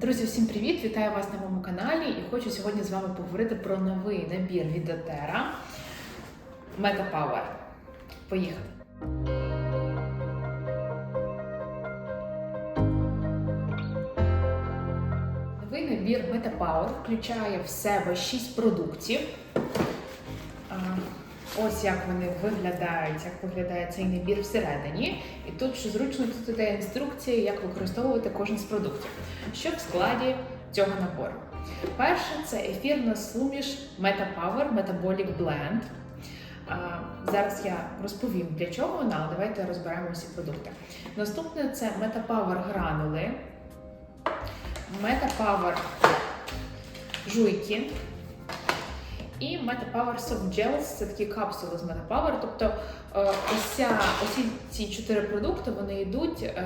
Друзі, всім привіт! Вітаю вас на моєму каналі і хочу сьогодні з вами поговорити про новий набір від Дотера Meta Power. Поїхали! Новий набір Meta Power включає в себе 6 продуктів. Ось як вони виглядають, як виглядає цей набір всередині. І тут, що зручно, тут іде інструкція, як використовувати кожен з продуктів. Що в складі цього набору? Перше це ефірна суміш Meta Power Metabolic Blend. Зараз я розповім для чого вона, але давайте розберемо всі продукти. Наступне це Meta Power гранули, Meta Power жуйки. І MetaPower Soft Gels – це такі капсули з MetaPower. Тобто е, ось ці чотири продукти вони йдуть е,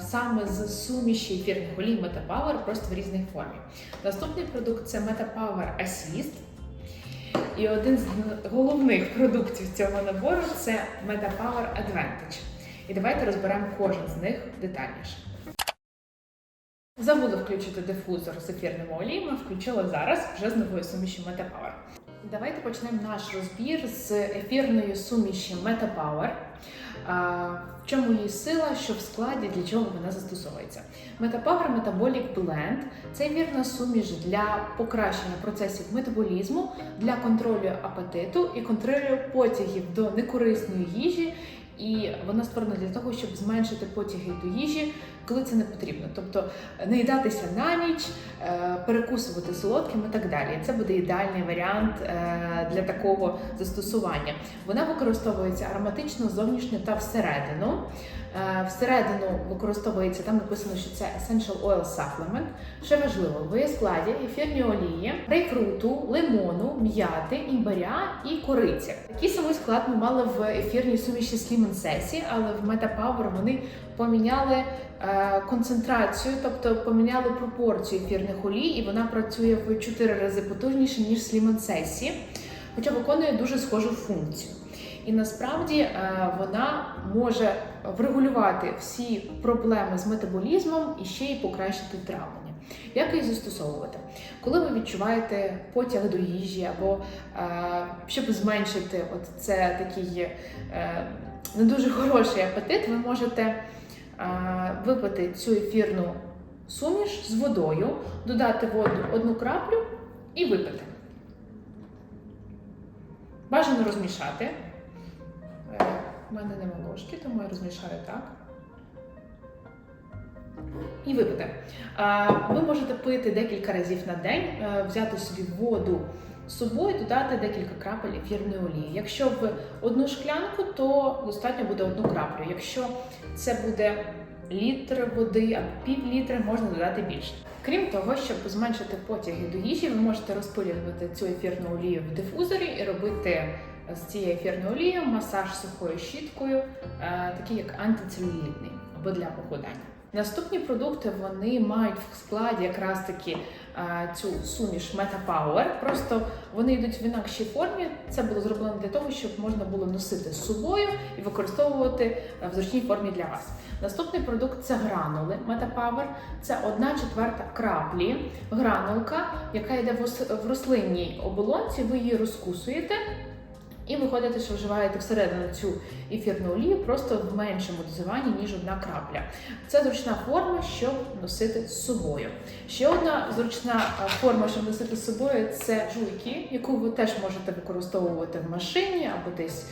саме з суміші ефірних олій MetaPower, просто в різній формі. Наступний продукт це MetaPower Assist. І один з головних продуктів цього набору це MetaPower Advantage. І давайте розберемо кожен з них детальніше. Забула включити дифузор з ефірними оліями, включила зараз вже з новою суміші MetaPower. Давайте почнемо наш розбір з ефірної суміші MetaPower. В чому її сила, що в складі, для чого вона застосовується? MetaPower Metabolic Blend це вірна суміш для покращення процесів метаболізму, для контролю апетиту і контролю потягів до некорисної їжі. І вона створена для того, щоб зменшити потяги до їжі, коли це не потрібно. Тобто не їдатися на ніч, е, перекусувати солодким і так далі. Це буде ідеальний варіант е, для такого застосування. Вона використовується ароматично зовнішньо та всередину. Е, Всередину використовується там написано, що це Essential Oil Supplement. Ще важливо, в її складі ефірні олії, грейпфруту, лимону, м'яти, імбиря і кориці. Такий самий склад ми мали в ефірній суміші Slim Sесі, але в MetaPower вони поміняли е, концентрацію, тобто поміняли пропорцію ефірних олій, і вона працює в 4 рази потужніше ніж Slim Sесі, хоча виконує дуже схожу функцію. І насправді е, вона може врегулювати всі проблеми з метаболізмом і ще й покращити травлення. Як її застосовувати? Коли ви відчуваєте потяг до їжі, або е, щоб зменшити от це такий е, не дуже хороший апетит, ви можете випити цю ефірну суміш з водою, додати воду одну краплю і випити. Бажано розмішати. У мене нема ложки, тому я розмішаю так. І випити. Ви можете пити декілька разів на день, е, взяти собі воду собою, додати декілька крапель ефірної олії. Якщо в одну шклянку, то достатньо буде одну краплю. Якщо це буде літр води або пів літра, можна додати більше. Крім того, щоб зменшити потяги до їжі, ви можете розпилювати цю ефірну олію в дифузорі і робити з цією ефірною олією масаж сухою щіткою, такий як антицелюлітний або для похудання. Наступні продукти вони мають в складі якраз таки цю суміш MetaPower. Просто вони йдуть в інакшій формі. Це було зроблено для того, щоб можна було носити з собою і використовувати в зручній формі для вас. Наступний продукт це гранули MetaPower. Це одна четверта краплі гранулка, яка йде в рослинній оболонці. Ви її розкусуєте. І виходите, що вживаєте всередину цю ефірну олію просто в меншому дозуванні, ніж одна крапля. Це зручна форма, щоб носити з собою. Ще одна зручна форма, щоб носити з собою, це жуйки, яку ви теж можете використовувати в машині або десь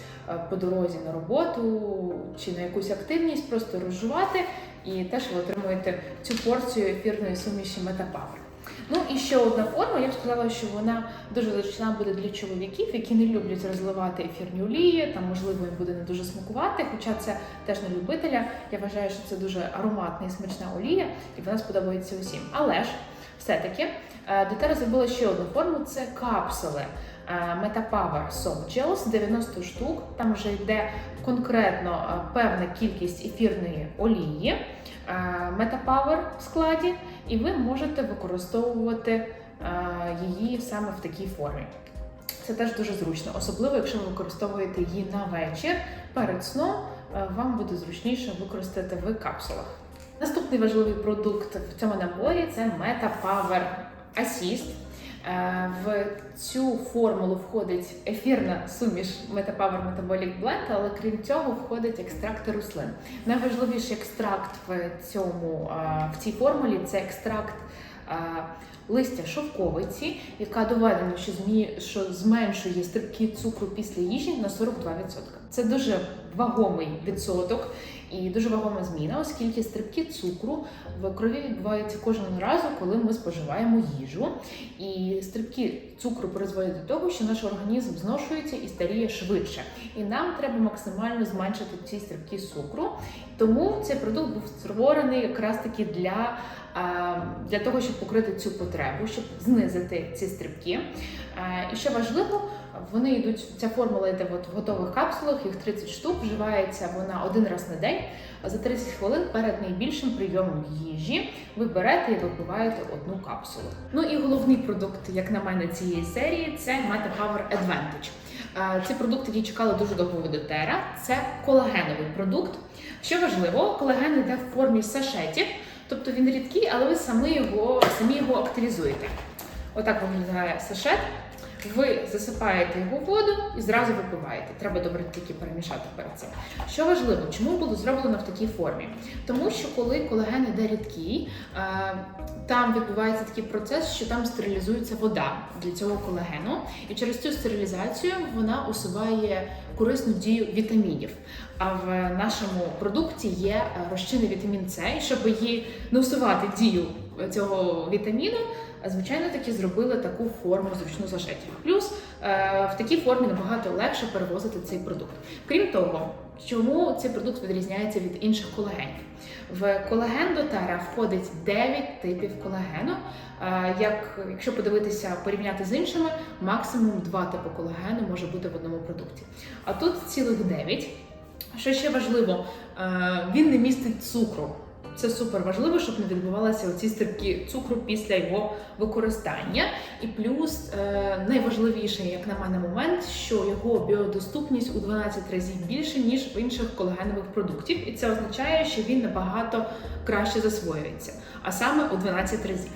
по дорозі на роботу чи на якусь активність, просто розжувати, і теж ви отримуєте цю порцію ефірної суміші Метапавр. Ну і ще одна форма, я б сказала, що вона дуже зручна буде для чоловіків, які не люблять розливати ефірні олії, там, можливо, їм буде не дуже смакувати, хоча це теж не любителя. Я вважаю, що це дуже ароматна і смачна олія, і вона сподобається усім. Але ж все-таки Дотера зробила ще одну форму це капсули. MetaPower Soft Gels 90 штук. Там вже йде конкретно певна кількість ефірної олії. MetaPower в складі, і ви можете використовувати її саме в такій формі. Це теж дуже зручно, особливо якщо ви використовуєте її на вечір перед сном, вам буде зручніше використати в капсулах. Наступний важливий продукт в цьому наборі це Meta Power Assist. Е, В цю формулу входить ефірна суміш Metapower Metabolic Blend, але крім цього входить екстракт рослин. Найважливіший екстракт в цьому е, в цій формулі це екстракт листя шовковиці, яка доведено, що змі... що зменшує стрибки цукру після їжі на 42%. Це дуже вагомий відсоток і дуже вагома зміна, оскільки стрибки цукру в крові відбуваються кожного разу, коли ми споживаємо їжу. І стрибки цукру призводять до того, що наш організм зношується і старіє швидше. І нам треба максимально зменшити ці стрибки цукру. Тому цей продукт був створений якраз таки для, для того, щоб покрити цю потребу, щоб знизити ці стрибки. Е, І що важливо, вони йдуть. Ця формула йде от в готових капсулах, їх 30 штук. Вживається вона один раз на день. За 30 хвилин перед найбільшим прийомом їжі ви берете і випиваєте одну капсулу. Ну і головний продукт, як на мене, цієї серії це Meta Power Advantage. Е, Це продукт, який чекали дуже довго від Дотера. Це колагеновий продукт. Що важливо, колаген йде в формі сашетів, тобто він рідкий, але ви самі його, самі його активізуєте. Отак виглядає сашет. Ви засипаєте його воду і зразу випиваєте. Треба добре тільки перемішати перед цим. Що важливо, чому було зроблено в такій формі? Тому що коли колаген іде рідкий, е, там відбувається такий процес, що там стерилізується вода для цього колагену, і через цю стерилізацію вона усуває корисну дію вітамінів. А в нашому продукті є е, розчинний вітамін С, і щоб її не усувати дію цього вітаміну, звичайно, таки зробили таку форму зручну зашитів. Плюс е, в такій формі набагато легше перевозити цей продукт. Крім того, чому цей продукт відрізняється від інших колагенів? В колаген дотера входить 9 типів колагену. Е, Як якщо подивитися, порівняти з іншими, максимум 2 типи колагену може бути в одному продукті. А тут цілих 9. Що ще важливо, е, він не містить цукру. Це супер важливо, щоб не відбувалися оці стрибки цукру після його використання. І плюс е, найважливіший, як на мене, момент, що його біодоступність у 12 разів більше ніж в інших колагенових продуктів, і це означає, що він набагато краще засвоюється, а саме у 12 разів.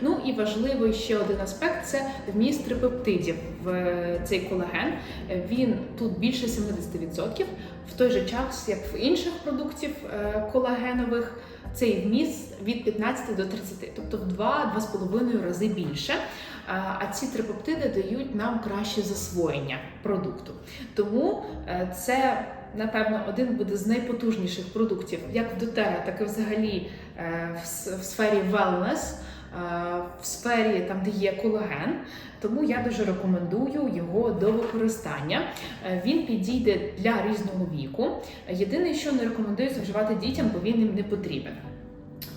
Ну і важливий ще один аспект це вміст трипептидів в е, цей колаген. Він тут більше 70%, в той же час, як в інших продуктів е, колагенових, цей вміст від 15 до 30, тобто в 2-2,5 рази більше. А ці трипептиди дають нам краще засвоєння продукту. Тому е, це, напевно, один буде з найпотужніших продуктів, як в дотера, так і взагалі е, в сфері wellness, в сфері там, де є колаген. Тому я дуже рекомендую його до використання. Е, Він підійде для різного віку. Єдине, що не рекомендується вживати дітям, бо він їм не потрібен.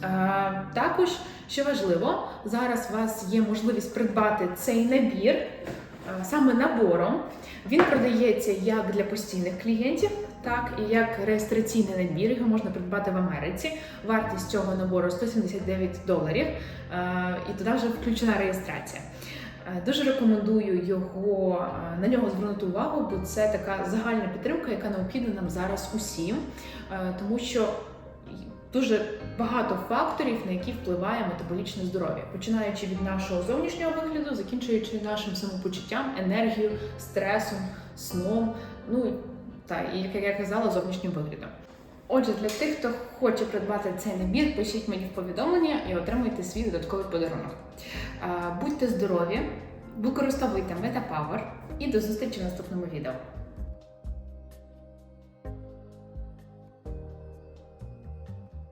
Е, Також, що важливо, зараз у вас є можливість придбати цей набір е, саме набором. Він продається як для постійних клієнтів, так і як реєстраційний набір. Його можна придбати в Америці. Вартість цього набору 179 доларів, е, і туди вже включена реєстрація. Е, Дуже рекомендую його е, на нього звернути увагу, бо це така загальна підтримка, яка необхідна нам зараз усім, Е, тому що дуже багато факторів, на які впливає метаболічне здоров'я, починаючи від нашого зовнішнього вигляду, закінчуючи нашим самопочуттям, енергією, стресом, сном. Ну та і як я казала, зовнішнім виглядом. Отже, для тих, хто хоче придбати цей набір, пишіть мені в повідомлення і отримуйте свій додатковий подарунок. Будьте здорові, використовуйте MetaPower і до зустрічі в наступному відео.